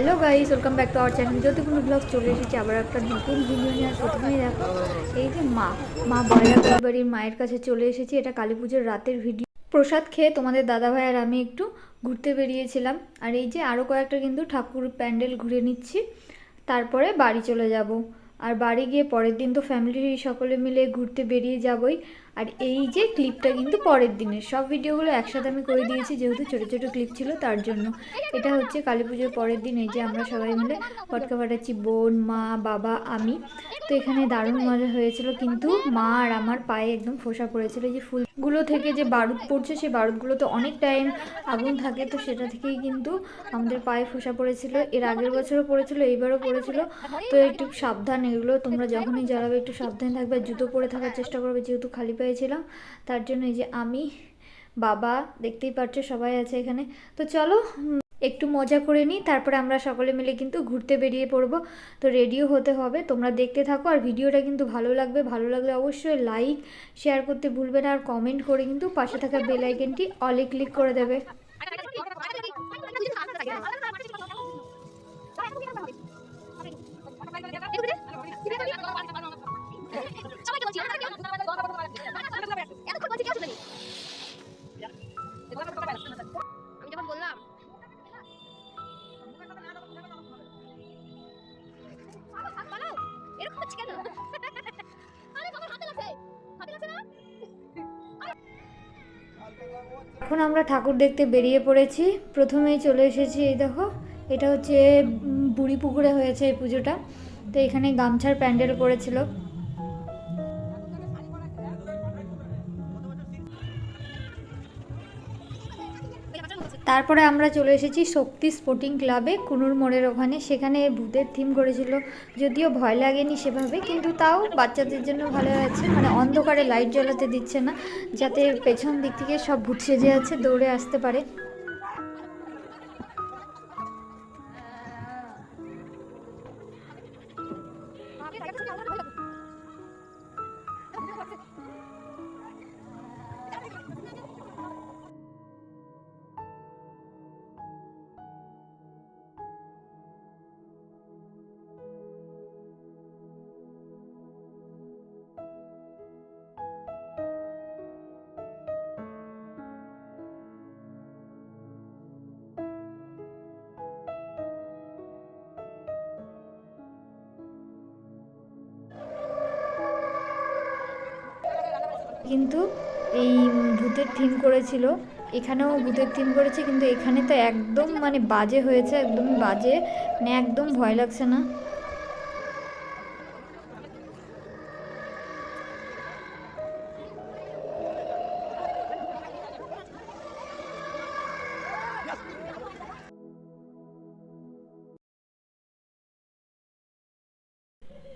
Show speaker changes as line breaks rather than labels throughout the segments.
Hello guys welcome back to our channel যদি কোনো blog চলে এসেছি আবার একটা নতুন ভিডিও নিয়ে। প্রথমেই দেখো, এই যে মা মা বয়লা বাড়ির মায়ের কাছে চলে এসেছি। এটা কালী পুজোর রাতের ভিডিও প্রসাদ খেয়ে তোমাদের দাদা ভাই আর আমি একটু ঘুরতে বেরিয়েছিলাম। আর এই যে আরও কয়েকটা কিন্তু ঠাকুর প্যান্ডেল ঘুরে নিচ্ছি। তারপরে বাড়ি চলে যাব। আর বাড়ি গিয়ে পরের দিন তো ফ্যামিলি সকলে মিলে ঘুরতে বেরিয়ে যাবই। আর এই যে ক্লিপটা কিন্তু পরের দিনের। সব ভিডিওগুলো একসাথে আমি করে দিয়েছি, যেহেতু ছোটো ছোটো ক্লিপ ছিল তার জন্য। এটা হচ্ছে কালী পুজোর পরের দিন, এই যে আমরা সবাই মিলে পটকা ফাটাচ্ছি, বোন, মা, বাবা, আমি। তো এখানে দারুণ মজা হয়েছিল, কিন্তু মা আর আমার পায়ে একদম ফোসা পড়েছিল। যে ফুলগুলো থেকে যে বারুদ পড়ছে, সেই বারুদগুলো তো অনেক টাইম আগুন থাকে, তো সেটা থেকেই কিন্তু আমাদের পায়ে ফোসা পড়েছিল। এর আগের বছরও পড়েছিল, এইবারও পড়েছিল। তো একটু সাবধান, এগুলো তোমরা যখনই জ্বালাবে, একটু সাবধানে থাকবে জুতো পরে থাকার চেষ্টা করবে, যেহেতু খালি পায়ে ছিলাম তার জন্য এই যে আমি বাবা দেখতেই পাচ্ছ সবাই আছে এখানে তো চলো একটু মজা করে নিই তারপরে আমরা সকলে মিলে কিন্তু ঘুরতে বেরিয়ে পড়ব তো রেডিও হতে হবে তোমরা দেখতে থাকো আর ভিডিওটা কিন্তু ভালো লাগবে ভালো লাগলে অবশ্যই লাইক শেয়ার করতে ভুলবে না আর কমেন্ট করে কিন্তু পাশে থাকা বেল আইকনটি অলে ক্লিক করে দেবে এখন আমরা ঠাকুর দেখতে বেরিয়ে পড়েছি। প্রথমেই চলে এসেছি, এই দেখো, এটা হচ্ছে বুড়ি পুকুরে হয়েছে এই পুজোটা। তো এখানে গামছার প্যান্ডেল করেছিল। তারপরে আমরা চলে এসেছি শক্তি স্পোর্টিং ক্লাবে, কুনুর মোড়ের ওখানে। সেখানে ভূতের থিম করেছিল। যদিও ভয় লাগেনি সেভাবে, কিন্তু তাও বাচ্চাদের জন্য ভালো আছে মানে অন্ধকারে লাইট জ্বালাতে দিচ্ছে না, যাতে পেছন দিক থেকে সব ভূত সেজে আছে, দৌড়ে আসতে পারে। কিন্তু এই ভূতের থিম করেছিল। এখানেও ভূতের থিম করেছে, কিন্তু এখানে তো একদম মানে বাজে হয়েছে একদম বাজে। মানে একদম ভয় লাগছে না।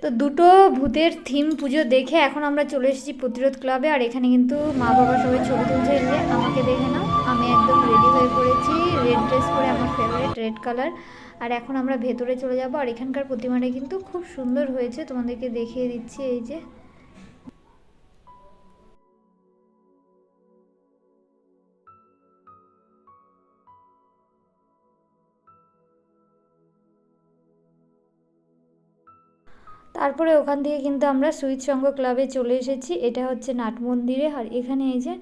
তো দুটো ভূতের থিম পুজো দেখে এখন আমরা চলে এসেছি প্রতিরোধ ক্লাবে, আর এখানে কিন্তু মা বাবা সবাই ছবি তুলছে যে, আমাকে দেখে না আমি একদম রেডি হয়ে পড়েছি রেড ড্রেস পরে আমার ফেভারিট রেড কালার আর এখন আমরা ভেতরে চলে যাব, আর এখানকার প্রতিমাটা কিন্তু খুব সুন্দর হয়েছে, তোমাদেরকে দেখিয়ে দিচ্ছি এই যে। তারপরে ওখান থেকে কিন্তু আমরা সুইচ সংঘ ক্লাবে চলে এসেছি। এটা হচ্ছে নাট মন্দিরে। আর এখানে এই যে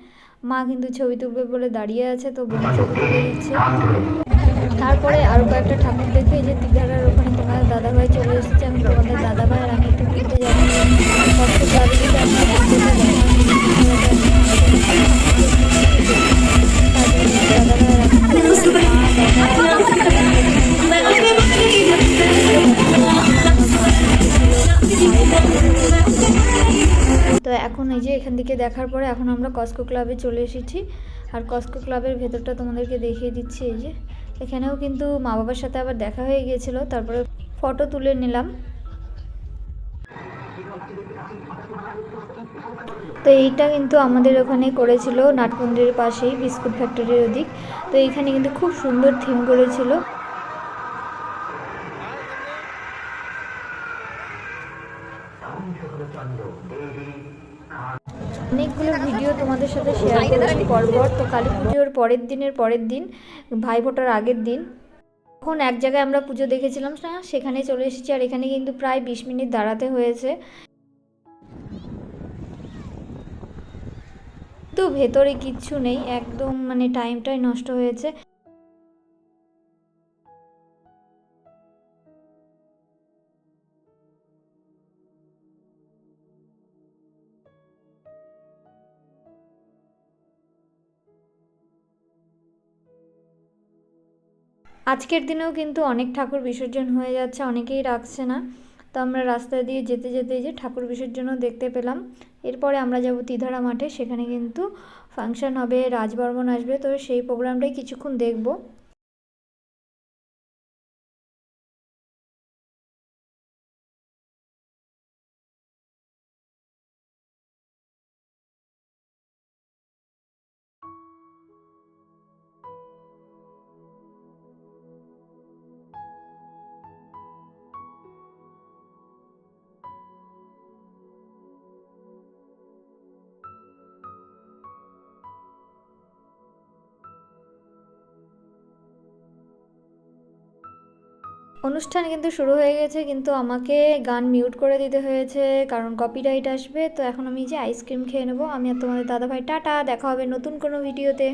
মা কিন্তু ছবি তুলবে বলে দাঁড়িয়ে আছে, তো বোন ছবি তুলে দিচ্ছে তারপরে আরও কয়েকটা ঠাকুর দেখে এই যে তিঘারার এখন থেকে দেখার পরে এখন আমরা কস্কো ক্লাবে চলে এসেছি। আর কস্কো ক্লাবের ভেতরটা তোমাদেরকে দেখিয়ে দিচ্ছি এই যে। এখানেও কিন্তু মা বাবার সাথে আবার দেখা হয়ে গিয়েছিল, তারপরে ফটো তুলে নিলাম। তো এইটা কিন্তু আমাদের ওখানে করেছিল নাটমন্দিরের পাশেই, বিস্কুট ফ্যাক্টরির ওদিক। তো এইখানে কিন্তু খুব সুন্দর থিম করেছিল। অনেকগুলো ভিডিও তোমাদের সাথে শেয়ার করেছি পরপর। তো কালী পুজোর পরের দিনের পরের দিন, ভাই ফোটার আগের দিন এখন এক জায়গায় আমরা পুজো দেখেছিলাম, না, সেখানে চলে এসেছি, আর এখানে কিন্তু প্রায় বিশ মিনিট দাঁড়াতে হয়েছে। তো ভেতরে কিচ্ছু নেই, একদম মানে টাইমটাই নষ্ট হয়েছে। আজকের দিনেও কিন্তু অনেক ঠাকুর বিসর্জন হয়ে যাচ্ছে, অনেকেই রাখছে না। তো আমরা রাস্তা দিয়ে যেতে যেতে যে ঠাকুর বিসর্জনও দেখতে পেলাম। এরপরে আমরা যাব তিধারা মাঠে, সেখানে কিন্তু ফাংশন হবে, রাজবর্মন আসবে। তো সেই প্রোগ্রামটাই কিছুক্ষণ দেখব। অনুষ্ঠান কিন্তু শুরু হয়ে গেছে, কিন্তু আমাকে গান মিউট করে দিতে হয়েছে, কারণ কপিরাইট আসবে, তো এখন আমি যে আইসক্রিম খেয়ে নেব, আমি আর তোমাদের দাদাভাই, টাটা, দেখা হবে নতুন কোনো ভিডিওতে